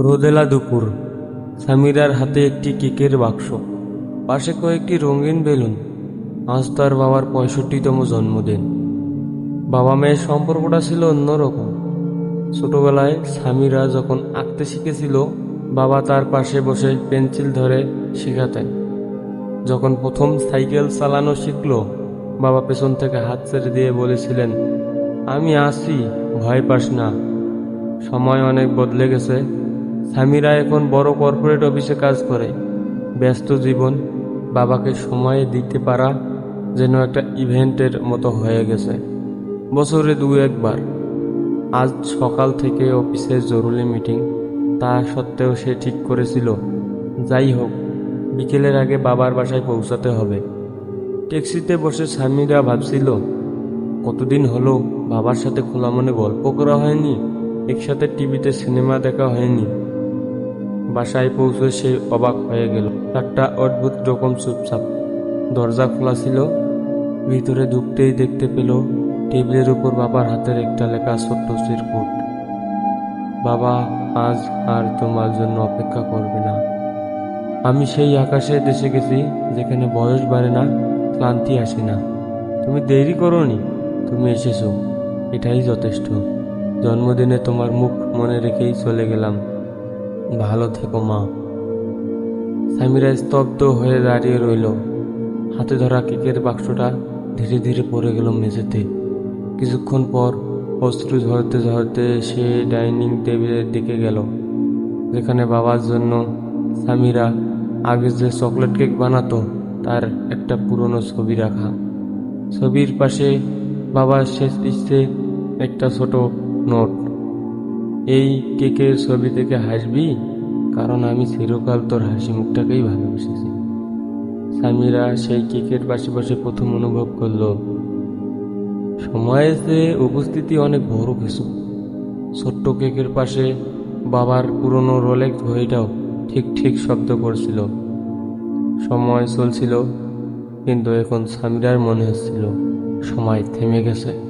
রোদেলা দুপুর। সামিরার হাতে একটি কেকের বাক্স, পাশে কয়েকটি রঙিন বেলুন, আজ তার বাবার পঁয়ষট্টিতম জন্মদিন। বাবা মেয়ের সম্পর্কটা ছিল অন্যরকম। ছোটবেলায় সামিরা যখন আঁকতে শিখেছিল, বাবা তার পাশে বসে পেন্সিল ধরে শেখাতেন। যখন প্রথম সাইকেল চালানো শিখল, বাবা পেছন থেকে হাত ছেড়ে দিয়ে বলেছিলেন, আমি আসি, ভয় পাস না। সময় অনেক বদলে গেছে সামিরা এখন বড় কর্পোরেট অফিসে কাজ করে। ব্যস্ত জীবন, বাবাকে সময় দিতে পারা যেন একটা ইভেন্টের মতো হয়ে গেছে। বছরে দু একবার। আজ সকাল থেকে অফিসে জরুরি মিটিং। তা সত্ত্বেও সে ঠিক করেছিল। যাই হোক, বিকেলের আগে বাবার বাসায় পৌঁছাতে হবে। ট্যাক্সিতে বসে স্বামীরা ভাবছিল, কতদিন হলো বাবার সাথে খোলা মনে গল্প করা হয়নি? একসাথে টিভিতে সিনেমা দেখা হয়নি। বাসায় পৌঁছে সে অবাক হয়ে গেল। একটা অদ্ভুত রকম চুপচাপ। দরজা খোলা ছিল। ভিতরে ঢুকতেই দেখতে পেল টেবিলের উপর বাবার হাতের একটা লেখা ছোট্ট চিরকুট। বাবা, আজ আর তোমার জন্য অপেক্ষা করবে না। আমি সেই আকাশে দেশে গেছি যেখানে বয়স বাড়ে না, ক্লান্তি আসে না। তুমি দেরি করনি, তুমি এসেছ। এটাই যথেষ্ট। জন্মদিনে তোমার মুখ মনে রেখেই চলে গেলাম। ভালো থেকো মা। সামিরা স্তব্ধ হয়ে দাঁড়িয়ে রইল। হাতে ধরা কেকের বাক্সটা ধীরে ধীরে পড়ে গেল মেঝেতে। কিছুক্ষণ পর অস্ত্র ঝরতে ঝরতে সে ডাইনিং টেবিলের দিকে গেল, যেখানে বাবার জন্য সামিরা আগে যে চকলেট কেক বানাতো, তার একটা পুরনো ছবি রাখা। ছবির পাশে বাবার শেষ ইচ্ছে একটা ছোট নোট। এই কেকের ছবি থেকে হাসবি? কারণ আমি চিরকাল তোর হাসি মুখটাকেই ভালোবেসেছি। সামিরা সেই কেকের পাশে পাশে প্রথম অনুভব করল সময়ে যে উপস্থিতি অনেক বড় কিছু। ছোট্ট কেকের পাশে বাবার পুরনো রোলেক্স ঘড়িটাও ঠিক ঠিক শব্দ করছিল। সময় চলছিল, কিন্তু এখন সামিরার মনে হচ্ছিল, সময় থেমে গেছে।